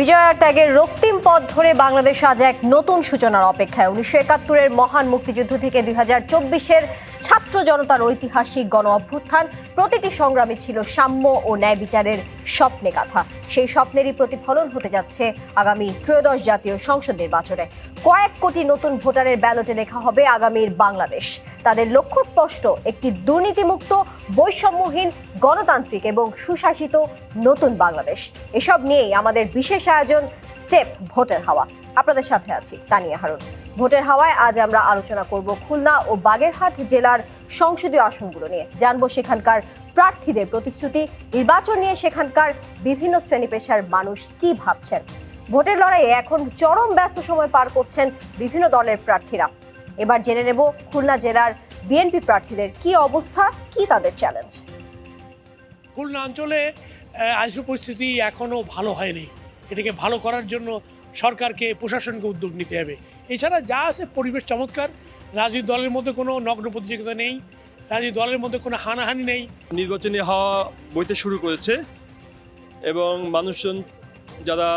বিজয়ার ত্যাগের রক্তিম পথ ধরে বাংলাদেশ আজ এক নতুন সূচনার অপেক্ষায়। উনিশশো একাত্তরের মহান মুক্তিযুদ্ধ থেকে দুই হাজার চব্বিশের ছাত্র জনতার ঐতিহাসিক গণ অভ্যুত্থান প্রতিটি সংগ্রামী ছিল সাম্য ও ন্যায় বিচারের স্বপ্নে গাথা। সেই স্বপ্নেরই প্রতিফলন হতে যাচ্ছে আগামী ত্রয়োদশ জাতীয় সংসদ নির্বাচনে। কয়েক কোটি নতুন ভোটারের ব্যালটে লেখা হবে আগামীর বাংলাদেশ। তাদের লক্ষ্য স্পষ্ট, একটি দুর্নীতিমুক্ত, বৈষম্যহীন, গণতান্ত্রিক এবং সুশাসিত নতুন বাংলাদেশ। এসব নিয়েই আমাদের বিশেষ আয়োজন, স্টেপ ভোটের হাওয়া। আপনাদের সাথে আছি তানিয়া হারুন। ভোটের হাওয়ায় আজ আমরা আলোচনা করব খুলনা ও বাগেরহাট জেলার সংসদীয় আসনগুলো নিয়ে। জানব সেখানকার প্রার্থীদের প্রতিশ্রুতি, নির্বাচন নিয়ে সেখানকার বিভিন্ন শ্রেণি পেশার মানুষ কি ভাবছেন। ভোটের লড়াইয়ে এখন চরম ব্যস্ত সময় পার করছেন বিভিন্ন দলের প্রার্থীরা। এবার জেনে নেব খুলনা জেলার বিএনপি প্রার্থীদের কি অবস্থা, কি তাদের চ্যালেঞ্জ খুলনা অঞ্চলে আইন পরিস্থিতি এখনও ভালো হয়নি। এটাকে ভালো করার জন্য সরকারকে, প্রশাসনকে উদ্যোগ নিতে হবে। এছাড়া যা আছে পরিবেশ চমৎকার, রাজনৈতিক দলের মধ্যে কোনো নগ্ন প্রতিযোগিতা নেই, রাজনৈতিক দলের মধ্যে কোনো হানাহানি নেই। নির্বাচনী হাওয়া বইতে শুরু করেছে এবং মানুষজন যারা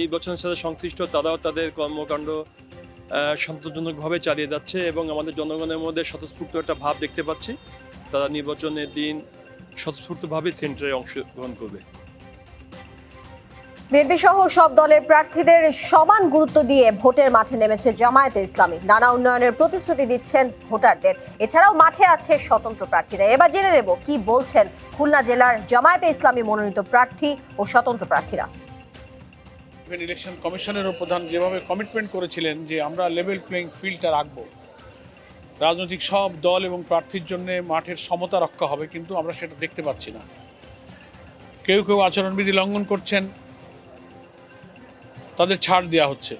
নির্বাচনের সাথে সংশ্লিষ্ট তারাও তাদের কর্মকাণ্ড সন্তোষজনকভাবে চালিয়ে যাচ্ছে এবং আমাদের জনগণের মধ্যে স্বতঃস্ফূর্ত একটা ভাব দেখতে পাচ্ছি। তারা নির্বাচনের দিন স্বতঃস্ফূর্তভাবে সেন্টারে অংশগ্রহণ করবে। বিএনপি সহ সব দলের প্রার্থীদের সমান গুরুত্ব দিয়ে ভোটের মাঠে নেমেছে জামায়াতে ইসলামী। নানা উন্নয়নের প্রতিশ্রুতি দিচ্ছেন ভোটারদের। এছাড়াও মাঠে আছে স্বতন্ত্র প্রার্থীরা। এবার জেনে নেব কি বলছেন খুলনা জেলার জামায়াতে ইসলামী মনোনীত প্রার্থী ও স্বতন্ত্র প্রার্থীরা। ইলেকশন কমিশনেরও প্রধান যেভাবে কমিটমেন্ট করেছিলেন যে আমরা লেভেল প্লেইং ফিল্ডটা রাখব। রাজনৈতিক সব দল এবং প্রার্থীর জন্য মাঠের সমতা রক্ষা হবে, কিন্তু আমরা সেটা দেখতে পাচ্ছি না। কেউ কেউ আচরণবিধি লঙ্ঘন করছেন তাদের ছাড় দেওয়া হচ্ছে।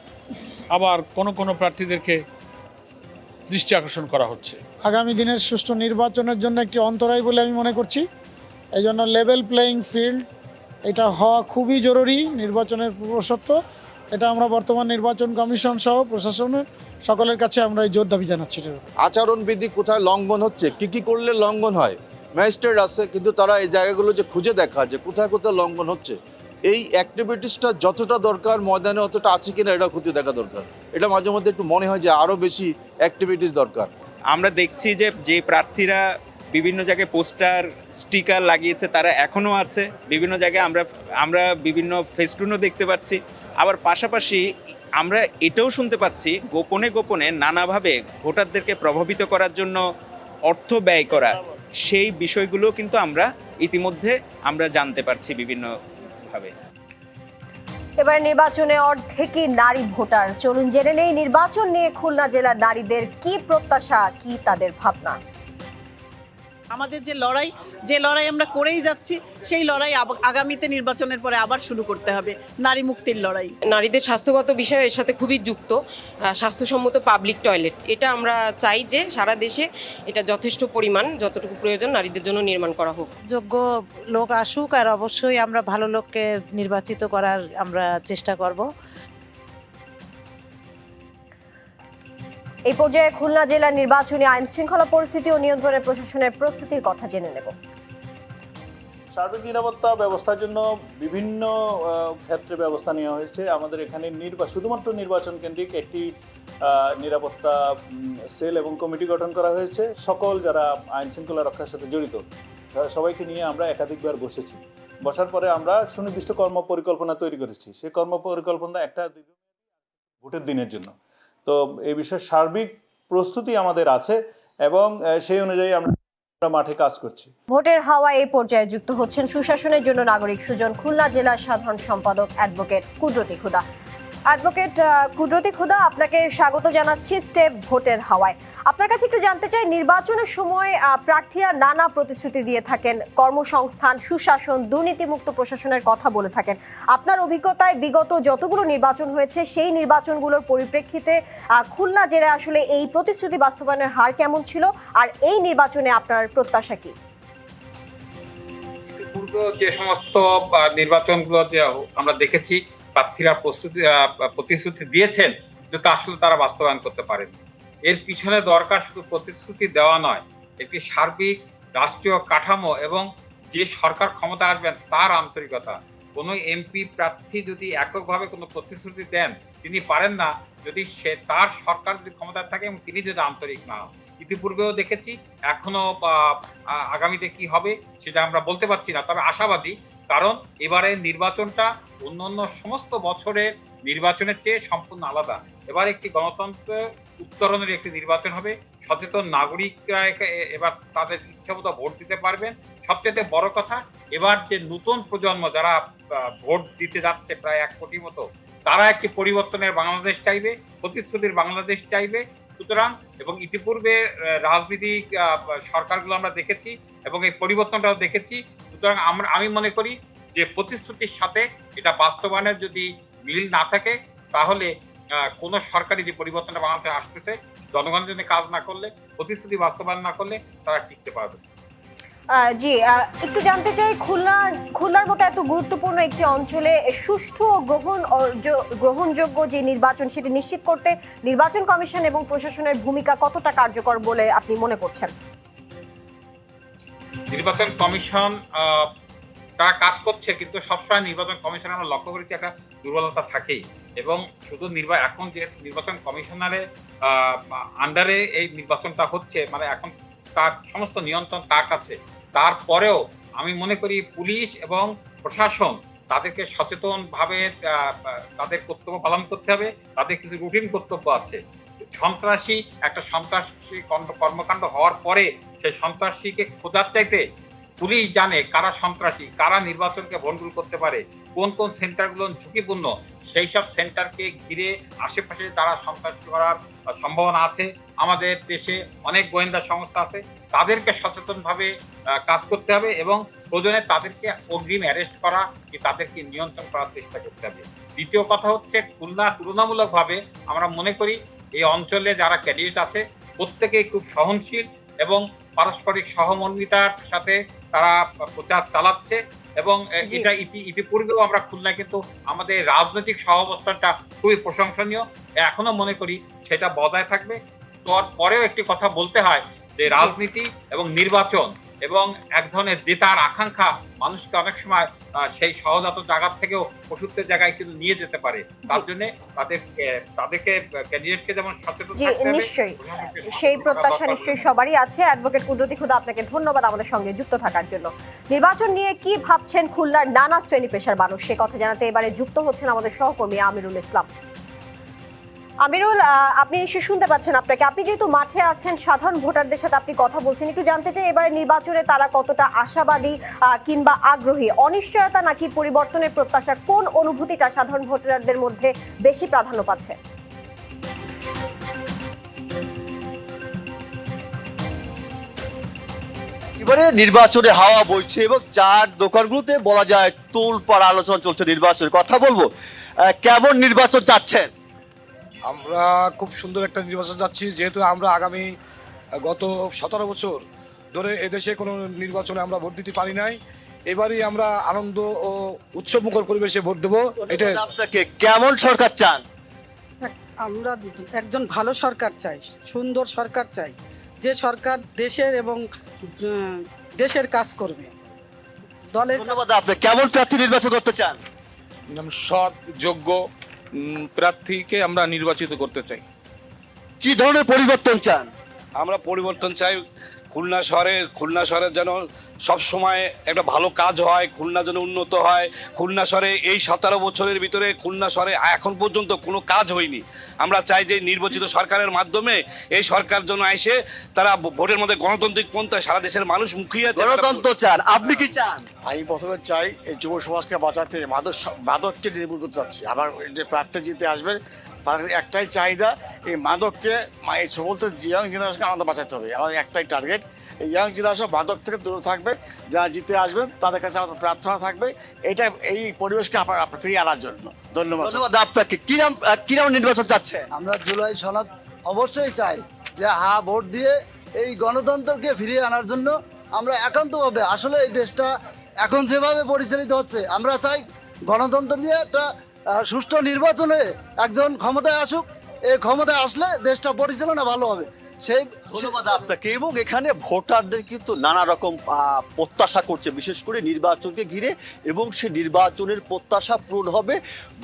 আবার কোনো কোনো প্রার্থীদেরকে দৃষ্টি আকর্ষণ করা হচ্ছে। আগামী দিনের সুষ্ঠু নির্বাচনের জন্য একটি অন্তরায় বলে আমি মনে করছি। এই জন্য লেভেল প্লেয়িং ফিল্ড এটা হওয়া খুবই জরুরি নির্বাচনের পূর্বশর্ত এটা আমরা বর্তমান নির্বাচন কমিশন সহ প্রশাসনের সকলের কাছে আমরা এই জোর দাবি জানাচ্ছি। আচরণবিধি কোথায় লঙ্ঘন হচ্ছে? কি কি করলে লঙ্ঘন হয়? ম্যাজিস্ট্রেট আছে কিন্তু তারা এই জায়গাগুলো যে খুঁজে দেখা যে কোথায় কোথায় লঙ্ঘন হচ্ছে। এই অ্যাক্টিভিটিসটা যতটা দরকার, ময়দানে অতটা আছে কিনা এটা ক্ষতি দেখা দরকার। এটা মাঝে মধ্যে একটু মনে হয় যে আরও বেশি অ্যাক্টিভিটিস দরকার। আমরা দেখছি যে যে প্রার্থীরা বিভিন্ন জায়গায় পোস্টার, স্টিকার লাগিয়েছে, তারা এখনও আছে। বিভিন্ন জায়গায় আমরা আমরা বিভিন্ন ফেস্টুনও দেখতে পাচ্ছি। আবার পাশাপাশি আমরা এটাও শুনতে পাচ্ছি, গোপনে গোপনে নানাভাবে ভোটারদেরকে প্রভাবিত করার জন্য অর্থ ব্যয় করা, সেই বিষয়গুলো কিন্তু আমরা ইতিমধ্যে আমরা জানতে পারছি বিভিন্নভাবে এবার নির্বাচনে অর্ধেকই নারী ভোটার। চলুন জেনে নেই নির্বাচন নিয়ে খুলনা জেলার নারীদের কি প্রত্যাশা, কি তাদের ভাবনা। আমাদের যে লড়াই যে লড়াই আমরা করেই যাচ্ছি সেই লড়াই আগামীতে নির্বাচনের পরে আবার শুরু করতে হবে নারী মুক্তির লড়াই। নারীদের স্বাস্থ্যগত বিষয় এর সাথে খুবই যুক্ত স্বাস্থ্যসম্মত পাবলিক টয়লেট এটা আমরা চাই যে সারা দেশে এটা যথেষ্ট পরিমাণ যতটুকু প্রয়োজন নারীদের জন্য নির্মাণ করা হোক। যোগ্য লোক আসুক আর অবশ্যই আমরা ভালো লোককে নির্বাচিত করার আমরা চেষ্টা করব। এই পর্যায়ে খুলনা জেলার নির্বাচনী আইন শৃঙ্খলা পরিস্থিতি ও নিয়ন্ত্রণের প্রশাসনের প্রস্তুতির কথা জেনে নেব। সার্বিক নিরাপত্তা ব্যবস্থার জন্য বিভিন্ন ক্ষেত্রে ব্যবস্থা নেওয়া হয়েছে। আমাদের এখানে নির্বা, শুধুমাত্র নির্বাচন কেন্দ্রিক একটি নিরাপত্তা সেল এবং কমিটি গঠন করা হয়েছে। সকল যারা আইন শৃঙ্খলা রক্ষার সাথে জড়িত সবাইকে নিয়ে আমরা একাধিকবার বসেছি। বসার পরে আমরা সুনির্দিষ্ট কর্ম পরিকল্পনা তৈরি করেছি। সেই কর্ম পরিকল্পনা একটা ভোটের দিনের জন্য। তো এই বিষয়ে সার্বিক প্রস্তুতি আমাদের আছে এবং সেই অনুযায়ী আমরা মাঠে কাজ করছি। ভোটের হাওয়া এই পর্যায়ে যুক্ত হচ্ছেন সুশাসনের জন্য নাগরিক সুজন খুলনা জেলার সাধারণ সম্পাদক অ্যাডভোকেট কুদরতি খুদা অ্যাডভোকেট কুদরতি খুদা, আপনাকে স্বাগত জানাচ্ছি স্টেপ ভোটের হাওয়ায়। আপনার কাছে একটু জানতে চাই, নির্বাচনের সময় প্রার্থীরা নানা প্রতিশ্রুতি দিয়ে থাকেন, কর্মসংস্থান, সুশাসন, দুর্নীতিমুক্ত প্রশাসনের কথা বলে থাকেন। আপনার অভিজ্ঞতায় বিগত যতগুলো নির্বাচন হয়েছে, সেই নির্বাচনগুলোর পরিপ্রেক্ষিতে খুলনা জেলায় আসলে এই প্রতিশ্রুতি বাস্তবায়নের হার কেমন ছিল, আর এই নির্বাচনে আপনার প্রত্যাশা কি? যে সমস্ত নির্বাচনগুলো আমরা দেখেছি প্রার্থীরা প্রস্তুতি প্রতিশ্রুতি দিয়েছেন কিন্তু আসলে তারা বাস্তবায়ন করতে পারেন এর পিছনে দরকার শুধু প্রতিশ্রুতি দেওয়া নয়, একটি সার্বিক, রাষ্ট্রীয় কাঠামো এবং যে সরকার ক্ষমতা আসবেন তার আন্তরিকতা। কোনো এমপি প্রার্থী যদি এককভাবে কোনো প্রতিশ্রুতি দেন, তিনি পারেন না। যদি সে তার সরকার যদি ক্ষমতায় থাকে এবং তিনি যদি আন্তরিক না হন। ইতিপূর্বেও দেখেছি এখনও আগামীতে কি হবে সেটা আমরা বলতে পারছি না। তবে আশাবাদী কারণ এবারে নির্বাচনটা অন্যান্য সমস্ত বছরের নির্বাচনের চেয়ে সম্পূর্ণ আলাদা। এবার একটি গণতন্ত্র উত্তরণের একটি নির্বাচন হবে। সচেতন নাগরিকরা এবার তাদের ইচ্ছামতো ভোট দিতে পারবেন। সবচেয়ে বড় কথা, এবার যে নতুন প্রজন্ম যারা ভোট দিতে যাচ্ছে প্রায় এক কোটি মতো, তারা একটি পরিবর্তনের বাংলাদেশ চাইবে, প্রতিশ্রুতির বাংলাদেশ চাইবে। সুতরাং, এবং ইতিপূর্বে রাজনীতিক সরকারগুলো আমরা দেখেছি, এবং এই পরিবর্তনটাও দেখেছি। সুতরাং আমরা, আমি মনে করি যে প্রতিশ্রুতির সাথে এটা বাস্তবায়নের যদি মিল না থাকে, তাহলে কোনো সরকারি যে পরিবর্তনটা বাংলাদেশে আসতেছে, জনগণের জন্য কাজ না করলে, প্রতিশ্রুতি বাস্তবায়ন না করলে তারা টিকতে পারবে জি একটু জানতে চাই, খুলনা, খুলনার মতো এত গুরুত্বপূর্ণ একটি অঞ্চলে সুষ্ঠু গ্রহণ গ্রহণযোগ্য যে নির্বাচন সেটি নিশ্চিত করতে নির্বাচন কমিশন এবং প্রশাসনের ভূমিকা কতটা কার্যকর বলে আপনি মনে করছেন? নির্বাচন কমিশন তারা কাজ করছে, কিন্তু সবসময় নির্বাচন কমিশন আমরা লক্ষ্য করেছি একটা দুর্বলতা থাকেই। এবং শুধু নির্বা, এখন যে নির্বাচন কমিশনারের আন্ডারে এই নির্বাচনটা হচ্ছে মানে এখন তার সমস্ত নিয়ন্ত্রণ তার কাছে। তারপরেও আমি মনে করি পুলিশ এবং প্রশাসন তাদেরকে সচেতনভাবে তাদের কর্তব্য পালন করতে হবে, তাদের কিছু রুটিন কর্তব্য আছে। সন্ত্রাসী, একটা সন্ত্রাসী কর্ম- কর্মকাণ্ড হওয়ার পরে সেই সন্ত্রাসীকে খোঁজার চাইতে পুলিশ জানে কারা সন্ত্রাসী, কারা নির্বাচনকে ভণ্ডুল করতে পারে, কোন কোন সেন্টারগুলো ঝুঁকিপূর্ণ, সেই সব সেন্টারকে ঘিরে আশেপাশে তারা সন্ত্রাস করার সম্ভাবনা আছে, আমাদের দেশে অনেক গোয়েন্দা সংস্থা আছে, তাদেরকে সচেতনভাবে কাজ করতে হবে এবং প্রয়োজনে তাদেরকে অগ্রিম অ্যারেস্ট করা কি তাদেরকে নিয়ন্ত্রণ করার চেষ্টা করতে হবে। দ্বিতীয় কথা হচ্ছে খুলনা তুলনামূলকভাবে আমরা মনে করি এই অঞ্চলে যারা ক্যান্ডিডেট আছে প্রত্যেকেই খুব সহনশীল এবং পারস্পরিক সহমর্মিতার সাথে তারা প্রচার চালাচ্ছে এবং এটা ইতি ইতিপূর্বেও আমরা খুলনায় কিন্তু আমাদের রাজনৈতিক সহাবস্থানটা খুবই প্রশংসনীয়। এখনও মনে করি সেটা বজায় থাকবে। পরেও একটি কথা বলতে হয় যে রাজনীতি এবং নির্বাচন এবং এক ধরনের জেতার আকাঙ্ক্ষা মানুষকে অনেক সময় সেই সহজাত জায়গা থেকেও ওষুধের জায়গায় কিন্তু নিয়ে যেতে পারে। তার জন্য তাদের তাদেরকে ক্যান্ডিডেটকে যেমন সচেতন থাকতে নিশ্চয়ই। সেই প্রত্যাশা নিশ্চয়ই সবারই আছে। অ্যাডভোকেট কুদরতি খুদা আপনাকে ধন্যবাদ আমাদের সঙ্গে যুক্ত থাকার জন্য। নির্বাচন নিয়ে কি ভাবছেন খুলনার নানা শ্রেণি পেশার মানুষ? সে কথা জানাতে এবারে যুক্ত হচ্ছেন আমাদের সহকর্মী আমিরুল ইসলাম। আমিরুল আপনি নিশ্চয়ই শুনতে পাচ্ছেন আপনাকে। আপনি যেহেতু মাঠে আছেন, সাধারণ ভোটারদের সাথে আপনি কথা বলছেন, একটু জানতে চাই এবারে নির্বাচনে তারা কতটা আশাবাদী কিংবা আগ্রহী? অনিশ্চয়তা নাকি পরিবর্তনের প্রত্যাশা? কোন অনুভূতিটা সাধারণ ভোটারদের মধ্যে বেশি প্রাধান্য পাচ্ছে? এবারে নির্বাচনে হাওয়া বইছে এবং চার দোকানগুলোতে বলা যায় তোল তোলপাড় আলোচনা চলছে নির্বাচন কথা বলব কেমন নির্বাচন চাচ্ছেন? আমরা খুব সুন্দর একটা নির্বাচন যাচ্ছি। যেহেতু আমরা আগামী গত সতেরো বছর ধরে এদেশে কোনো নির্বাচনে আমরা ভোট দিতে পারি নাই। এবারই আমরা আনন্দ ও উৎসবমুখর পরিবেশে ভোট দেবো। এটা আপনাকে। কেমন সরকার চান? আমরা একজন ভালো সরকার চাই সুন্দর সরকার চাই যে সরকার দেশের এবং দেশের কাজ করবে। দলের ধন্যবাদ আপনি কেমন প্রার্থী নির্বাচন করতে চান? সৎ যোগ্য প্রার্থীকে আমরা নির্বাচিত করতে চাই। কি ধরনের পরিবর্তন চান? আমরা পরিবর্তন চাই খুলনা শহরে খুলনা শহরের যেন সব সময় একটা ভালো কাজ হয় খুলনা যেন উন্নত হয়। খুলনা শহরে এই সতেরো বছরের ভিতরে খুলনা শহরে এখন পর্যন্ত কোনো কাজ হয়নি। আমরা চাই যে নির্বাচিত সরকারের মাধ্যমে এই সরকার যেন এসে তারা ভোটের মধ্যে গণতান্ত্রিক পন্থায় সারা দেশের মানুষ মুখিয়ে আছে। গণতন্ত্র চান। আপনি কি চান? আমি প্রথমে চাই এই যুব সমাজকে বাঁচাতে মাদক মাদককে নির্মূল করতে চাচ্ছি। আবার যে প্রার্থী জিতে আসবে তার একটাই চাহিদা এই মাদককে এই সমস্ত ইয়াং জেনারেশনকে আমাদের বাঁচাতে হবে। আমাদের একটাই টার্গেট এই ইয়াং জেনারেশন মাদক থেকে দূরে থাকবে যারা জিতে আসবেন তাদের কাছে আমাদের প্রার্থনা থাকবে এটা এই পরিবেশকে আপনার আপনার ফিরিয়ে আনার জন্য। ধন্যবাদ। ধন্যবাদ আপনাকে। কি নাম আহ, কি নাম নির্বাচন চাচ্ছে? আমরা জুলাই সনদ অবশ্যই চাই যে হা ভোট দিয়ে এই গণতন্ত্রকে ফিরিয়ে আনার জন্য আমরা একান্তভাবে আসলে এই দেশটা এখন যেভাবে পরিচালিত হচ্ছে আমরা চাই গণতন্ত্র নিয়ে একটা সুষ্ঠু নির্বাচনে একজন ক্ষমতায় আসুক এই ক্ষমতায় আসলে দেশটা পরিচালনা ভালো হবে। সেই ধন্যবাদ আপনাকে। এবং এখানে ভোটারদের কিন্তু নানা রকম প্রত্যাশা করছে বিশেষ করে নির্বাচনকে ঘিরে। এবং সেই নির্বাচনের প্রত্যাশা পূরণ হবে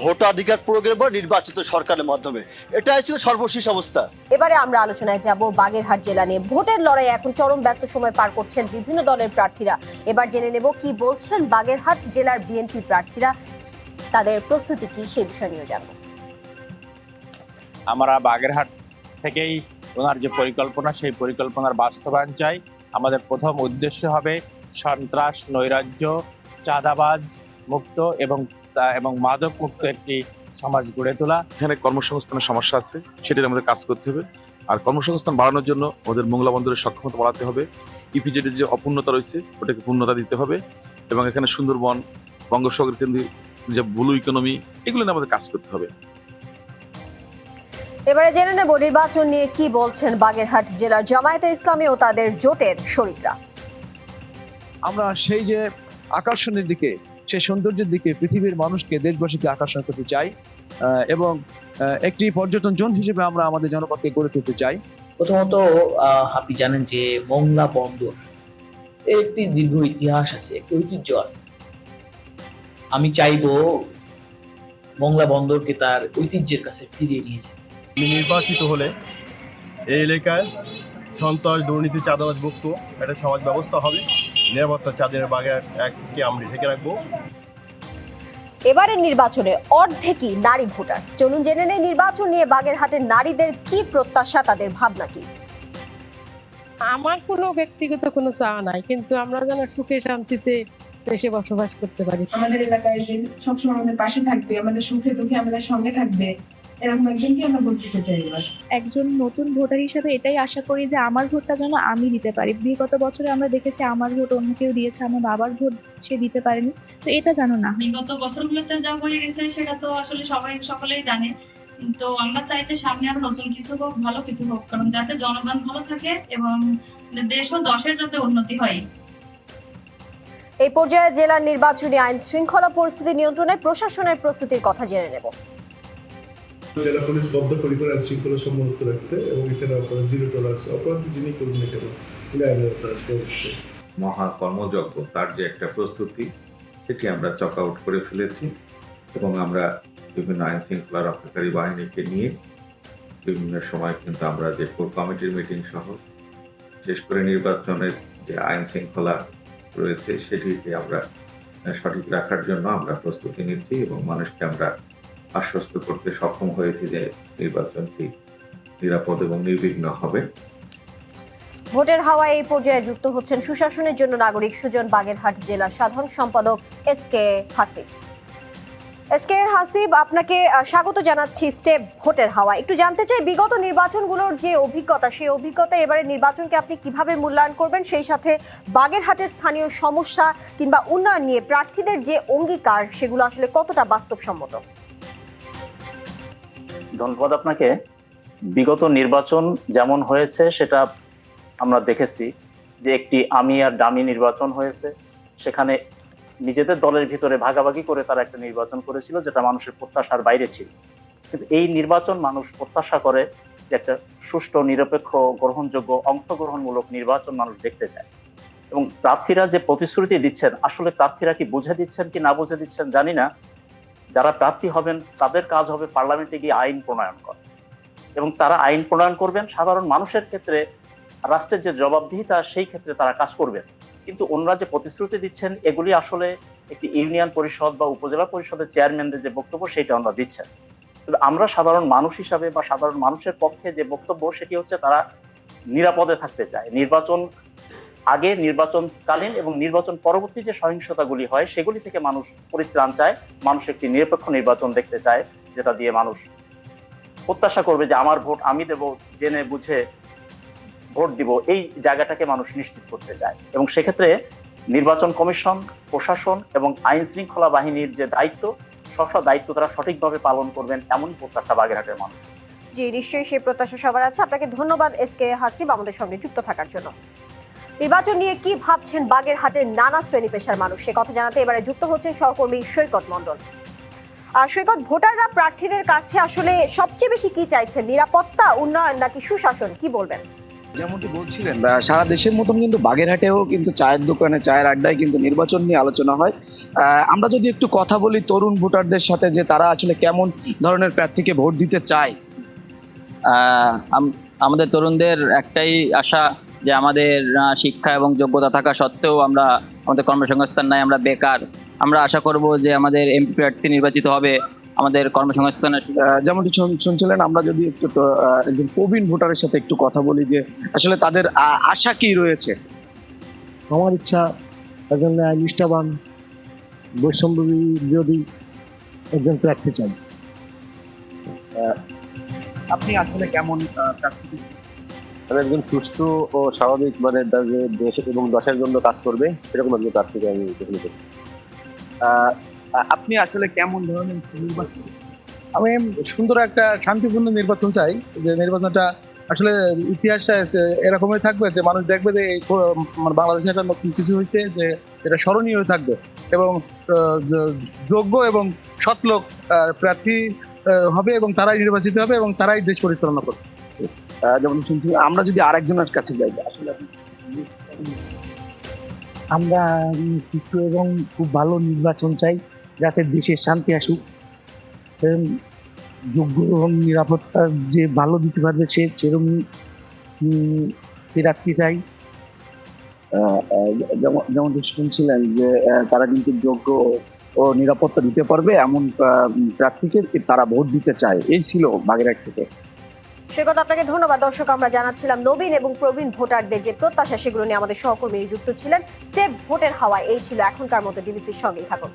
ভোটাধিকার প্রয়োগের পর নির্বাচিত সরকারের মাধ্যমে। এটাই ছিল সর্বশেষ অবস্থা। এবারে আমরা আলোচনায় যাব বাগেরহাট জেলা নিয়ে। ভোটের লড়াই এখন চরম ব্যস্ত সময় পার করছেন বিভিন্ন দলের প্রার্থীরা। এবার জেনে নেব কি বলছেন বাগেরহাট জেলার বিএনপি প্রার্থীরা। তাদের প্রস্তুতি কি সে বিষয় নিয়ে জানব। আমরা বাগেরহাট থেকেই ওনার যে পরিকল্পনা সেই পরিকল্পনার বাস্তবায়ন চাই। আমাদের প্রথম উদ্দেশ্য হবে সন্ত্রাস নৈরাজ্য চাঁদাবাজ মুক্ত এবং এবং মাদক মুক্ত একটি সমাজ গড়ে তোলা। এখানে কর্মসংস্থানের সমস্যা আছে সেটাতে আমাদের কাজ করতে হবে। আর কর্মসংস্থান বাড়ানোর জন্য আমাদের মোংলা বন্দরের সক্ষমতা বাড়াতে হবে। ইপিজেডের যে অপূর্ণতা রয়েছে ওটাকে পূর্ণতা দিতে হবে। এবং এখানে সুন্দরবন বঙ্গোপসাগর কেন্দ্রিক যে ব্লু ইকোনমি এগুলো নিয়ে আমাদের কাজ করতে হবে। এবারে জেনে নেব নির্বাচন নিয়ে কি বলছেন বাগেরহাট জেলার জামায়াতে ইসলামী ও তাদের জোটের শরিকরা। আমরা সেই যে আকর্ষণের দিকে সেই সৌন্দর্যের দিকে পৃথিবীর মানুষকে দেশবাসীকে আকর্ষণ করতে চাই আহ, এবং আহ, একটি পর্যটন জোন হিসেবে আমরা আমাদের জনপদকে গড়ে তুলতে চাই। প্রথমত আহ, আপনি জানেন যে মংলা বন্দর একটি দীর্ঘ ইতিহাস আছে একটি ঐতিহ্য আছে। আমি চাইব মংলা বন্দরকে তার ঐতিহ্যের কাছে ফিরিয়ে নিয়ে যেতে। আমি নির্বাচিত হলে এই এলাকায় সন্ত্রাস দুর্নীতি চাঁদাবাজ মুক্ত একটা সমাজ ব্যবস্থা হবে। নিরাপত্তা চাঁদের বাগে এককে আমরা ঢেকে রাখব। এবারের নির্বাচনে অর্ধেকই নারী ভোটার। চলুন জেনে নেই নির্বাচন নিয়ে বাগেরহাটের নারীদের কি প্রত্যাশা তাদের ভাবনা কি? আমার কোনো ব্যক্তিগত কোনো চাওয়া নাই কিন্তু আমরা যেন সুখে শান্তিতে দেশে বসবাস করতে পারি। আমাদের এলাকায় যে সবসময় আমাদের পাশে থাকবে আমাদের সুখে দুঃখে আমাদের সঙ্গে থাকবে এরকম একজনকে আমরা ভোট দিতে চাই একজন নতুন ভোটার হিসেবে এটাই আশা করি যে আমার ভোটটা যেন আমি দিতে পারি। বিগত বছরে আমরা দেখেছি আমার ভোট অন্য কেউ দিয়েছে আমার বাবার ভোট সে দিতে পারেনি। তো এটা যেন না। বিগত বছরগুলোতে যা হয়ে গেছে সেটা তো আসলে সবাই সকলেই জানে। তো আমরা চাই যে সামনে আরও নতুন কিছু হোক ভালো কিছু হোক। কারণ যাতে জনগণ ভালো থাকে এবং দেশ ও দশের যাতে উন্নতি হয়। এই পর্যায়ে জেলার নির্বাচনী আইন শৃঙ্খলা পরিস্থিতি নিয়ন্ত্রণে প্রশাসনের প্রস্তুতির কথা জেনে নেব। জেলা পুলিশ বদ্ধপরিকর আইন শৃঙ্খলা সম্মত রাখতে এবং এখানে আপনারা জিরো টলারেন্স অপরাধী যিনি করবেন না কেন তিনি আইনের আওতায় অবশ্যই। মহা কর্মযজ্ঞ তার যে একটা প্রস্তুতি সেটি আমরা চক আউট করে ফেলেছি এবং আমরা বিভিন্ন আইন শৃঙ্খলা রক্ষাকারী বাহিনীকে নিয়ে বিভিন্ন সময় কিন্তু আমরা যে কোর কমিটির মিটিং সহ বিশেষ করে নির্বাচনের যে আইন শৃঙ্খলা রয়েছে, সেটিকে আমরা সঠিক রাখার জন্য আমরা প্রস্তুতি নিচ্ছি এবং মানুষকে আমরা আশ্বস্ত করতে সক্ষম হয়েছি যে নির্বাচনটি নিরাপদ এবং নির্বিঘ্ন হবে। ভোটের হাওয়া এই পর্যায়ে যুক্ত হচ্ছেন সুশাসনের জন্য নাগরিক সুজন বাগেরহাট জেলার সাধারণ সম্পাদক S K Hasib S K Hasib, আপনাকে স্বাগত জানাচ্ছি স্টেপ ভোটের হাওয়া। একটু জানতে চাই, বিগত নির্বাচনগুলোর যে অভিজ্ঞতা, সেই অভিজ্ঞতা এবারে নির্বাচনকে আপনি কীভাবে মূল্যায়ন করবেন? সেই সাথে বাগেরহাটের স্থানীয় সমস্যা কিংবা উন্নয়ন নিয়ে প্রার্থীদের যে অঙ্গীকার, সেগুলো আসলে কতটা বাস্তবসম্মত? ধন্যবাদ আপনাকে। বিগত নির্বাচন যেমন হয়েছে, সেটা আমরা দেখেছি যে একটি আমি আর ডামি নির্বাচন হয়েছে। সেখানে নিজেদের দলের ভিতরে ভাগাভাগি করে তারা একটা নির্বাচন করেছিল, যেটা মানুষের প্রত্যাশার বাইরে ছিল। কিন্তু এই নির্বাচন মানুষ প্রত্যাশা করে যে একটা সুষ্ঠু, নিরপেক্ষ, গ্রহণযোগ্য, অংশগ্রহণমূলক নির্বাচন মানুষ দেখতে চায়। এবং প্রার্থীরা যে প্রতিশ্রুতি দিচ্ছেন, আসলে প্রার্থীরা কি বুঝে দিচ্ছেন কি না বুঝে দিচ্ছেন জানি না। যারা প্রার্থী হবেন, তাদের কাজ হবে পার্লামেন্টে গিয়ে আইন প্রণয়ন করা। এবং তারা আইন প্রণয়ন করবেন, সাধারণ মানুষের ক্ষেত্রে রাষ্ট্রের যে জবাবদিহিতা, সেই ক্ষেত্রে তারা কাজ করবেন। কিন্তু অন্যরা যে প্রতিশ্রুতি দিচ্ছেন, এগুলি আসলে একটি ইউনিয়ন পরিষদ বা উপজেলা পরিষদের চেয়ারম্যানদের যে বক্তব্য, সেটা আমরা দিচ্ছেন। আমরা সাধারণ মানুষ হিসাবে বা সাধারণ মানুষের পক্ষে যে বক্তব্য, সেটি হচ্ছে তারা নিরাপদে থাকতে চায়। নির্বাচন আগে, নির্বাচনকালীন এবং নির্বাচন পরবর্তী যে সহিংসতাগুলি হয়, সেগুলি থেকে মানুষ পরিত্রাণ চায়, মানুষ একটি নিরপেক্ষ নির্বাচন দেখতে চায়, যেটা দিয়ে মানুষ প্রত্যাশা করবে যে, আমার ভোট আমি দেব, জেনে বুঝে ভোট দিব, এই জায়গাটাকে মানুষ নিশ্চিত করতে চায়। এবং সেক্ষেত্রে নির্বাচন কমিশন, প্রশাসন এবং আইন শৃঙ্খলা বাহিনীর যে দায়িত্ব সব দায়িত্ব তারা সঠিকভাবে পালন করবেন এমনই প্রত্যাশা বাগেরহাটের মানুষ। জি, নিশ্চয়ই সেই প্রত্যাশা সবার আছে। আপনাকে ধন্যবাদ এস কে হাসিব আমাদের সঙ্গে যুক্ত থাকার জন্য। নির্বাচন নিয়ে কি ভাবছেন বাগেরহাটের নানা শ্রেণি পেশার মানুষ? সে কথা জানাতে এবারে যুক্ত হচ্ছেন সহকর্মী সৈকত মণ্ডল। সৈকত, ভোটাররা প্রার্থীদের কাছে আসলে সবচেয়ে বেশি কি চাইছেন? নিরাপত্তা, উন্নয়ন নাকি সুশাসন? কি বলবেন? যেমনটি বলছিলেন সারা দেশের মতন কিন্তু বাগেরহাটেও কিন্তু চায়ের দোকানে, চায়ের আড্ডায় কিন্তু নির্বাচন নিয়ে আলোচনা হয়। আমরা যদি একটু কথা বলি তরুণ ভোটারদের সাথে যে তারা আসলে কেমন ধরনের প্রার্থীকে ভোট দিতে চায় আম- আমাদের তরুণদের একটাই আশা যে আমাদের শিক্ষা এবং যোগ্যতা থাকা সত্ত্বেও আমরা আমাদের কর্মসংস্থান নাই, আমরা বেকার। আমরা আশা করব যে আমাদের এমপি প্রার্থী নির্বাচিত হবে। আমাদের কর্মসংস্থানের যেমনটি শুন- শুনছিলেন আমরা যদি একটু একজন প্রবীণ ভোটারের সাথে একটু কথা বলি যে আসলে তাদের আশা কি রয়েছে? আমার ইচ্ছা একজন নিষ্ঠাবান বৈষম্য বিরোধী একজন প্রার্থী চাই। আপনি আসলে কেমন প্রার্থী একজন সুষ্ঠু ও স্বাভাবিক মানে দেশ এবং দশের জন্য কাজ করবে সেরকম একজন প্রার্থীকে আমি করছি। আহ, আপনি আসলে কেমন ধরনের নির্বাচন? আমি সুন্দর একটা শান্তিপূর্ণ নির্বাচন চাই যে নির্বাচনটা আসলে ইতিহাসে আছে- এরকমই থাকবে যে মানুষ দেখবে যে এই মানে বাংলাদেশে একটা নতুন কিছু হয়েছে যে এটা স্মরণীয় হয়ে থাকবে। এবং যোগ্য এবং সৎ লোক প্রার্থী হবে এবং তারাই নির্বাচিত হবে এবং তারাই দেশ পরিচালনা করবে। যেমন শুনছি আমরা যদি আরেকজনের কাছে যাই আসলে আমরা সুষ্ঠু এবং খুব ভালো নির্বাচন চাই। যাতে দেশের শান্তি আসুক যোগ্য এবং নিরাপত্তা যে ভালো দিতে পারবে সে সেরকম প্রার্থী চাই। যেমন শুনছিলেন যে তারা কিন্তু যোগ্য ও নিরাপত্তা দিতে পারবে এমন প্রার্থীকে তারা ভোট দিতে চায়। এই ছিল বাগেরহাট থেকে। সে কথা আপনাকে ধন্যবাদ। দর্শক, আমরা জানাচ্ছিলাম নবীন এবং প্রবীণ ভোটারদের যে প্রত্যাশা, সেগুলো নিয়ে আমাদের সহকর্মী যুক্ত ছিলেন। স্টেপ ভোটের হাওয়া এই ছিল এখনকার মতো ডিবিসির সঙ্গেই থাকুন।